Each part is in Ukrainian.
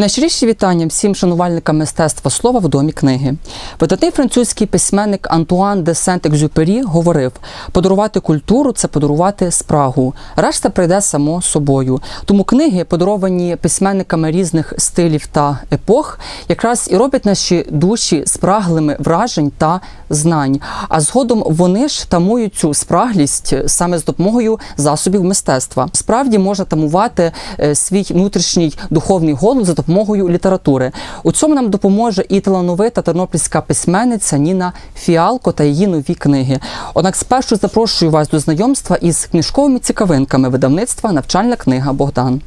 Найщиріші вітання всім шанувальникам мистецтва слова в домі книги. Видатний французький письменник Антуан де Сент-Екзюпері говорив: подарувати культуру це подарувати спрагу. Решта прийде само собою. Тому книги, подаровані письменниками різних стилів та епох, якраз і роблять наші душі спраглими вражень та знань. А згодом вони ж тамують цю спраглість саме з допомогою засобів мистецтва. Справді можна тамувати е, свій внутрішній духовний голод за допомогою літератури. У цьому нам допоможе і талановита тернопільська письменниця Ніна Фіалко та її нові книги. Однак спершу запрошую вас до знайомства із книжковими цікавинками видавництва Навчальна книга Богдан.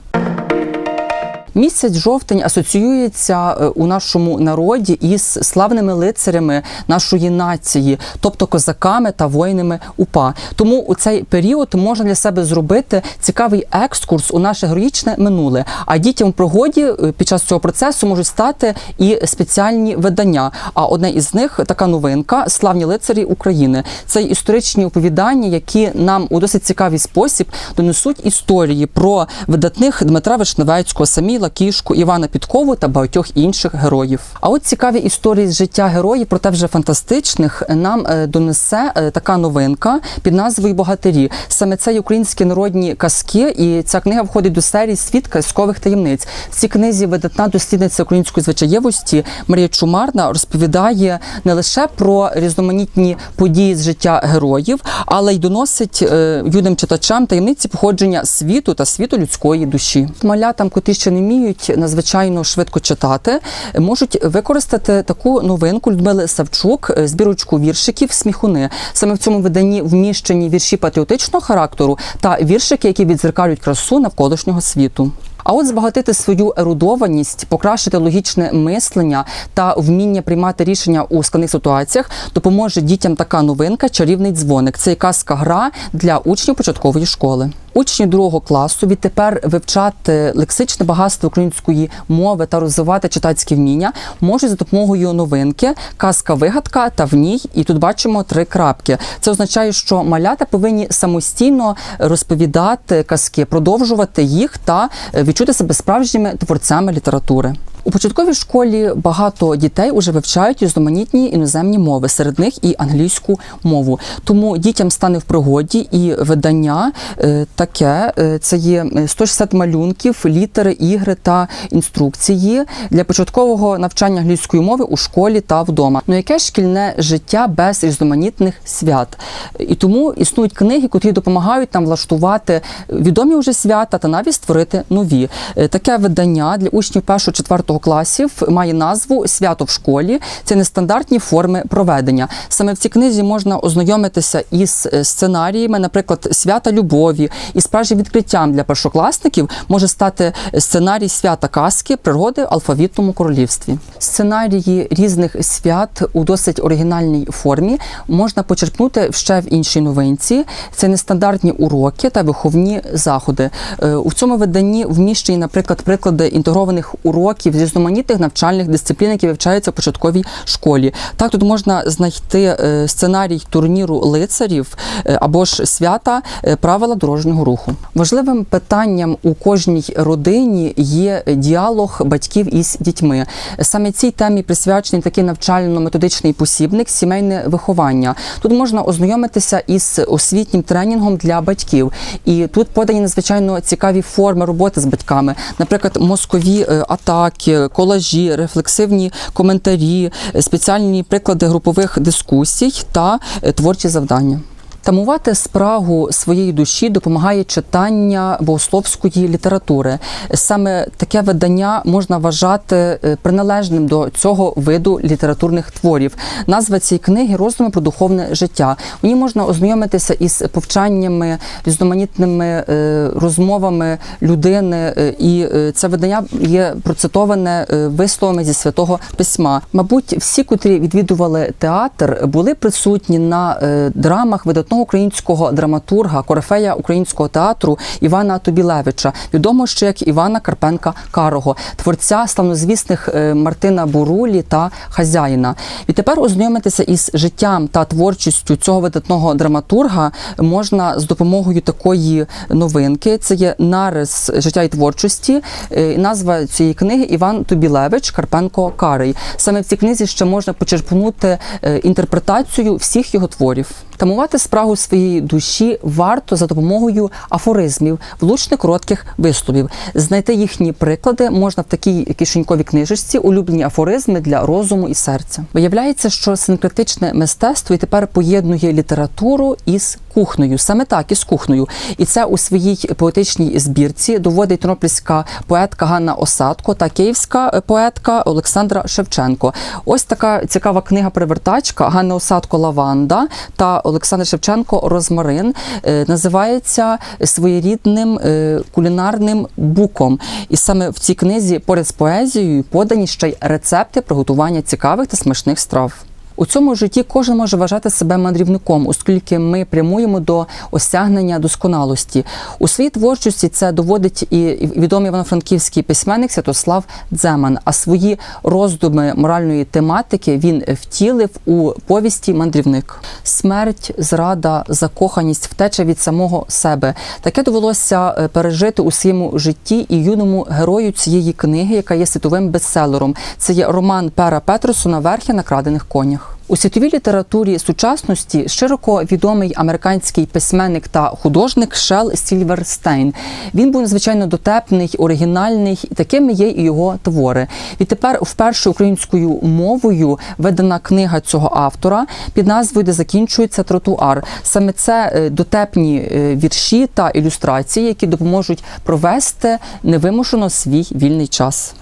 Місяць жовтень асоціюється е, у нашому народі із славними лицарями нашої нації, тобто козаками та воїнами УПА. Тому у цей період можна для себе зробити цікавий екскурс у наше героїчне минуле. А дітям в пригоді е, під час цього процесу можуть стати і спеціальні видання. А одне із них така новинка Славні лицарі України. Це історичні оповідання, які нам у досить цікавий спосіб донесуть історії про видатних Дмитра Вишневецького, Саміла Кішку, Івана Підкову та багатьох інших героїв. А от цікаві історії з життя героїв, проте вже фантастичних, нам е, донесе е, така новинка під назвою Богатирі. Саме це українські народні казки, і ця книга входить до серії Світ казкових таємниць. В цій книзі видатна дослідниця української звичаєвості Марія Чумарна розповідає не лише про різноманітні події з життя героїв, але й доносить е, юним читачам таємниці походження світу та світу людської душі. Малятам, котрі ще не вміють надзвичайно швидко читати, можуть використати таку новинку Людмили Савчук, е, збірочку віршиків Сміхуни. Саме в цьому виданні вміщені вірші патріотичного характеру та віршики, які відзеркалюють красу навколишнього світу. А от збагатити свою ерудованість, покращити логічне мислення та вміння приймати рішення у складних ситуаціях допоможе дітям така новинка Чарівний дзвоник. Це казка гра для учнів початкової школи. Учні другого класу відтепер вивчати лексичне багатство української мови та розвивати читацькі вміння можуть за допомогою новинки казка вигадка та в ній. І тут бачимо три крапки. Це означає, що малята повинні самостійно розповідати казки, продовжувати їх та відчути себе справжніми творцями літератури. У початковій школі багато дітей вже вивчають різноманітні іноземні мови, серед них і англійську мову. Тому дітям стане в пригоді і видання е, таке: е, це є 160 малюнків, літери, ігри та інструкції для початкового навчання англійської мови у школі та вдома. Ну яке шкільне життя без різноманітних свят? І тому існують книги, котрі допомагають нам влаштувати відомі вже свята та навіть створити нові. Е, Таке видання для учнів першого четвертого класів має назву Свято в школі. Це нестандартні форми проведення. Саме в цій книзі можна ознайомитися із е, сценаріями, наприклад, свята любові, і справжнім відкриттям для першокласників може стати сценарій свята казки природи в алфавітному королівстві. Сценарії різних свят у досить оригінальній формі можна почерпнути ще в іншій новинці. Це нестандартні уроки та виховні заходи. Е, У цьому виданні вміщені, наприклад, приклади інтегрованих уроків різноманітних навчальних дисциплін, які вивчаються в початковій школі. Так тут можна знайти е, сценарій турніру лицарів е, або ж свята е, правила дорожнього руху. Важливим питанням у кожній родині є діалог батьків із дітьми. Саме цій темі присвячений такий навчально-методичний посібник сімейне виховання. Тут можна ознайомитися із освітнім тренінгом для батьків, і тут подані надзвичайно цікаві форми роботи з батьками, наприклад, мозкові атаки, колажі, рефлексивні коментарі, е, спеціальні приклади групових дискусій та е, творчі завдання. Тамувати спрагу своєї душі допомагає читання богословської літератури. Саме таке видання можна вважати е, приналежним до цього виду літературних творів. Назва цієї книги роздуми про духовне життя. У ній можна ознайомитися із повчаннями, різноманітними е, розмовами людини, е, і це видання є процитоване висловами зі святого письма. Мабуть, всі, котрі відвідували театр, були присутні на драмах видатного видатного українського драматурга, корифея українського театру Івана Тобілевича, відомо ще як Івана Карпенка Карого, творця славнозвісних е, Мартина Бурулі та Хазяїна. Відтепер ознайомитися із життям та творчістю цього видатного драматурга можна з допомогою такої новинки. Це є нарис життя і творчості. Е, Назва цієї книги Іван Тобілевич Карпенко Карий. Саме в цій книзі ще можна почерпнути е, інтерпретацію всіх його творів. Тамувати спрагу своєї душі варто за допомогою афоризмів, влучних коротких виступів. Знайти їхні приклади можна в такій кишеньковій книжечці улюблені афоризми для розуму і серця. Виявляється, що синкретичне мистецтво і тепер поєднує літературу із кухнею, саме так із кухнею. І це у своїй поетичній збірці доводить тернопільська поетка Ганна Осадко та київська е, поетка Олександра Шевченко. Ось така цікава книга Привертачка Ганна Осадко Лаванда та Олександр Шевченко Розмарин е, називається своєрідним е, кулінарним буком. І саме в цій книзі поряд з поезією подані ще й рецепти приготування цікавих та смачних страв. У цьому житті кожен може вважати себе мандрівником, оскільки ми прямуємо до осягнення досконалості. У своїй творчості це доводить і відомий івано-франківський письменник Святослав Дземан. А свої роздуми моральної тематики він втілив у повісті Мандрівник. Смерть, зрада, закоханість, втеча від самого себе. Таке довелося е, пережити у своєму житті і юному герою цієї книги, яка є світовим бестселером. Це є роман Пера Петерсона Верхи на крадених конях. У світовій літературі сучасності широко відомий американський письменник та художник Шел Сільверстейн. Він був надзвичайно дотепний, оригінальний, і такими є і його твори. Відтепер вперше українською мовою видана книга цього автора під назвою Де закінчується тротуар. Саме це е, дотепні е, вірші та ілюстрації, які допоможуть провести невимушено свій вільний час.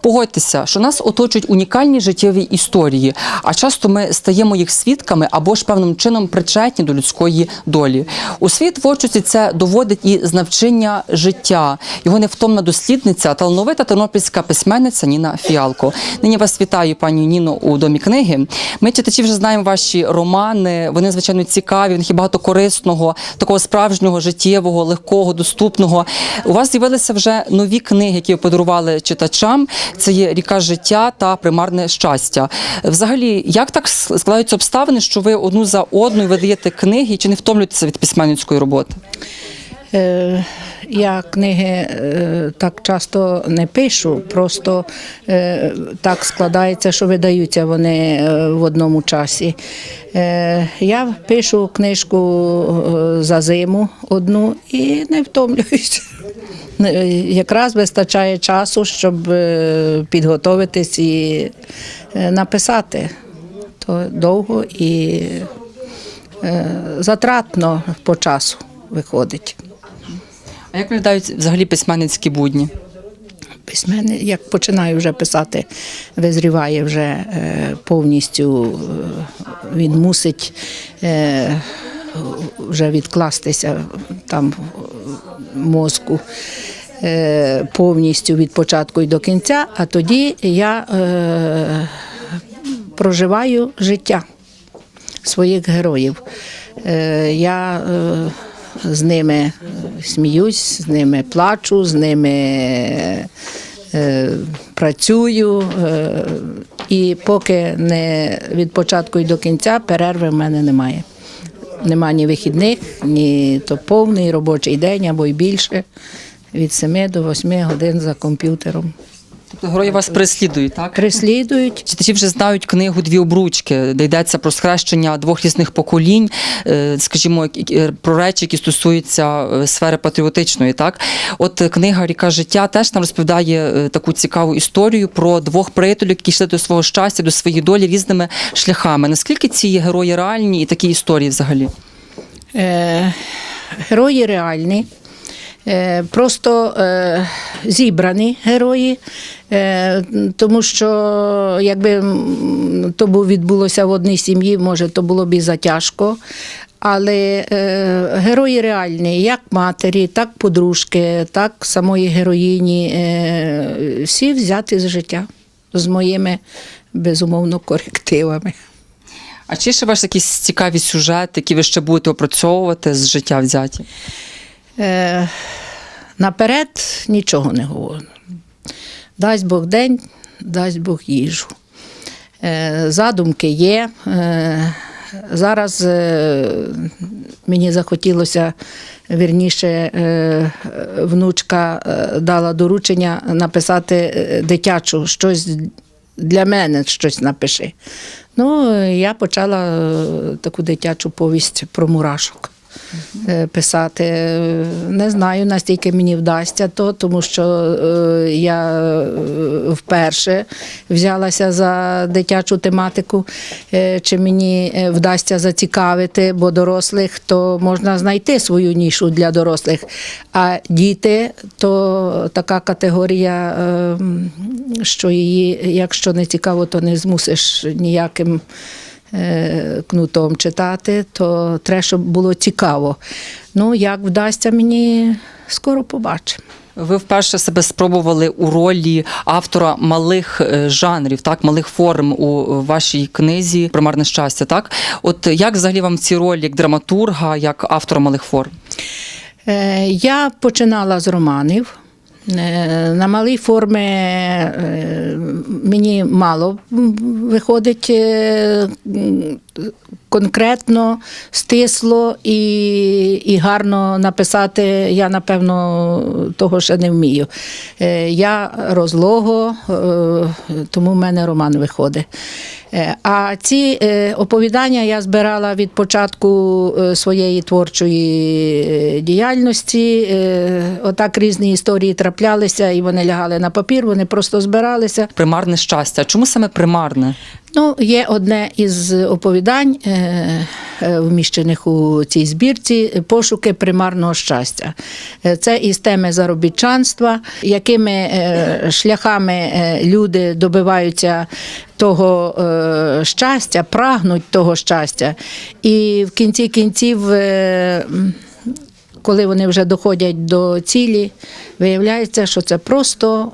Погодьтеся, що нас оточують унікальні життєві історії, а часто ми стаємо їх свідками або ж певним чином причетні до людської долі. У своїй творчості це доводить і знавчення життя. Його невтомна дослідниця, талановита тернопільська письменниця Ніна Фіалко. Нині вас вітаю, пані Ніно, у домі книги. Ми читачі вже знаємо ваші романи. Вони звичайно цікаві. В них є багато корисного, такого справжнього, життєвого, легкого, доступного. У вас з'явилися вже нові книги, які ви подарували читачам. Це є ріка життя та примарне щастя. Взагалі, як так складаються обставини, що ви одну за одною видаєте книги, чи не втомлюєтеся від письменницької роботи? Е, Я книги е, так часто не пишу, просто е, так складається, що видаються вони в одному часі. Я пишу книжку за зиму одну і не втомлююся. Е, Якраз вистачає часу, щоб е, підготуватись і е, написати. То довго і затратно по часу виходить. А як виглядають взагалі письменницькі будні? Письменник, як починаю вже писати, визріває вже повністю, він мусить вже відкластися там мозку е, повністю від початку і до кінця, а тоді я е, проживаю життя своїх героїв. Е, Я з ними сміюсь, з ними плачу, з ними працюю. І поки не від початку і до кінця перерви в мене немає. Нема ні вихідних, ні то повний робочий день або й більше. Від 7 до 8 годин за комп'ютером. Тобто герої вас переслідують, так? Переслідують. Читачі вже знають книгу Дві обручки, де йдеться про схрещення двох різних поколінь, е, скажімо, е, про речі, які стосуються е, сфери патріотичної. Так, от книга Ріка життя теж нам розповідає таку цікаву історію про двох приятелів, які йшли до свого щастя, до своєї долі різними шляхами. Наскільки ці герої реальні і такі історії взагалі? Е, герої реальні, просто е, зібрані герої, е, тому що якби то відбулося в одній сім'ї, може, то було б і затяжко. Але е, герої реальні, як матері, так подружки, так самої героїні, е, всі взяти з життя з моїми безумовно корективами. А чи ще у вас якісь цікаві сюжети, які ви ще будете опрацьовувати з життя взяті? Е, наперед нічого не говорю. Дасть Бог день, дасть Бог їжу. Е, задумки є. Е, зараз е, мені захотілося, вірніше, е, внучка е, дала доручення написати е, дитячу щось для мене щось напиши. Ну, я почала е, таку дитячу повість про мурашок е, писати. Е, Не знаю, настільки мені вдасться то, тому що е, я е, вперше взялася за дитячу тематику. Чи мені вдасться зацікавити, бо дорослих то можна знайти свою нішу для дорослих. А діти то така категорія, е, що її, якщо не цікаво, то не змусиш ніяким кнутом читати, то треба, щоб було цікаво. Ну, як вдасться мені, скоро побачимо. Ви вперше себе спробували у ролі автора малих е, жанрів, так малих форм у вашій книзі Примарне щастя. Так, от як взагалі вам ці ролі як драматурга, як автора малих форм? Е, Я починала з романів. Е, На малій формі е, мені мало виходить е, конкретно, стисло і, і гарно написати. Я, напевно, того ще не вмію. Е, Я розлого, е, тому в мене роман виходить. Е, А ці оповідання я збирала від початку своєї творчої діяльності. Отак різні історії траплялися, і вони лягали на папір, вони просто збиралися. Примарне щастя. Чому саме примарне? Ну, є одне із оповідань, е, е, вміщених у цій збірці пошуки примарного щастя. Е, Це із теми заробітчанства, якими шляхами люди добиваються того щастя, прагнуть того щастя. І в кінці кінців. Коли вони вже доходять до цілі, виявляється, що це просто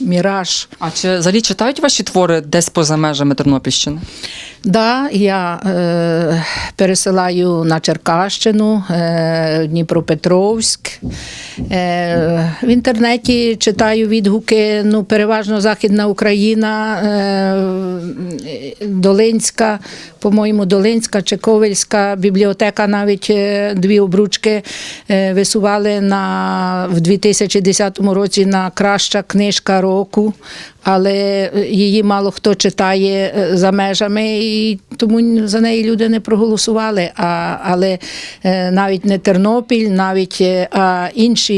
міраж. А чи взагалі читають ваші твори десь поза межами Тернопільщини? Да, я е, пересилаю на Черкащину, е, Дніпропетровськ. Е, в інтернеті читаю відгуки, ну, переважно Західна Україна, е, Долинська, по-моєму, Долинська чи Ковельська бібліотека навіть е, дві обручки е, висували на, в 2010 році на краща книжка року але її мало хто читає е, за межами, і тому за неї люди не проголосували. А, але е, навіть не Тернопіль, навіть е, а інші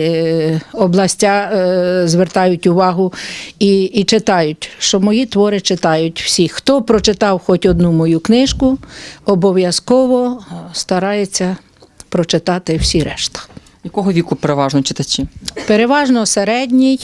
е, областя е, звертають увагу і, і читають, що мої твори читають всі. Хто прочитав хоч одну мою книжку, обов'язково е, старається прочитати всі решта. Якого віку переважно читачі? Переважно середній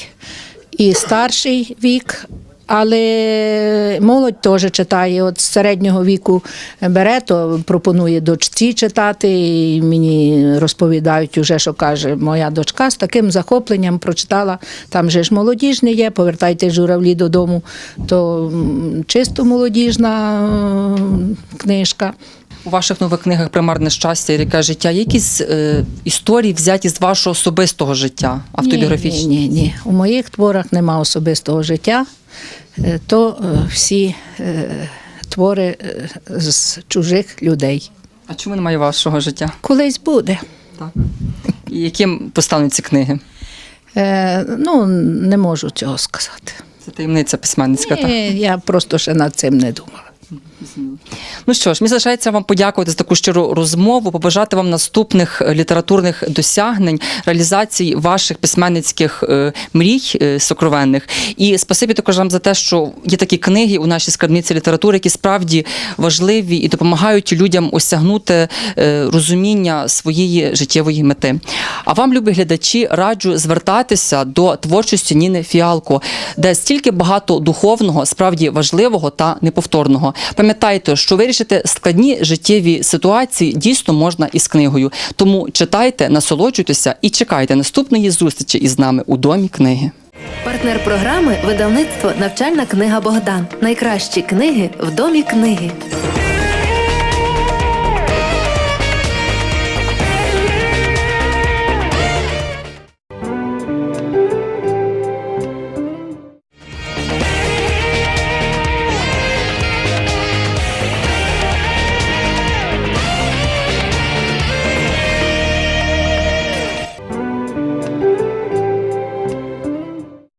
і старший вік. Але молодь теж читає. От з середнього віку бере, то пропонує дочці читати. І мені розповідають, уже, що каже моя дочка з таким захопленням прочитала. Там же ж молодіжне є, повертайте журавлі додому, то чисто молодіжна книжка. У ваших нових книгах Примарне щастя і ріка життя є якісь е, історії взяті з вашого особистого життя, автобіографічні? Ні, ні, ні. У моїх творах нема особистого життя. Е, То е, всі е, твори е, з чужих людей. А чому немає вашого життя? Колись буде. Так. І яким постануть ці книги? Е, Ну, не можу цього сказати. Це таємниця письменницька. так? Я просто ще над цим не думала. Ну що ж, мені залишається вам подякувати за таку щиру розмову, побажати вам наступних е, літературних досягнень, реалізації ваших письменницьких е, мрій е, сокровенних. І спасибі також вам за те, що є такі книги у нашій скарбниці літератури, які справді важливі і допомагають людям осягнути розуміння своєї життєвої мети. А вам, любі глядачі, раджу звертатися до творчості Ніни Фіалко, де стільки багато духовного, справді важливого та неповторного. Пам'ятайте, що вирішити складні життєві ситуації дійсно можна із книгою. Тому читайте, насолоджуйтеся і чекайте наступної зустрічі із нами у домі книги. Партнер програми видавництво Навчальна книга Богдан. Найкращі книги в домі книги.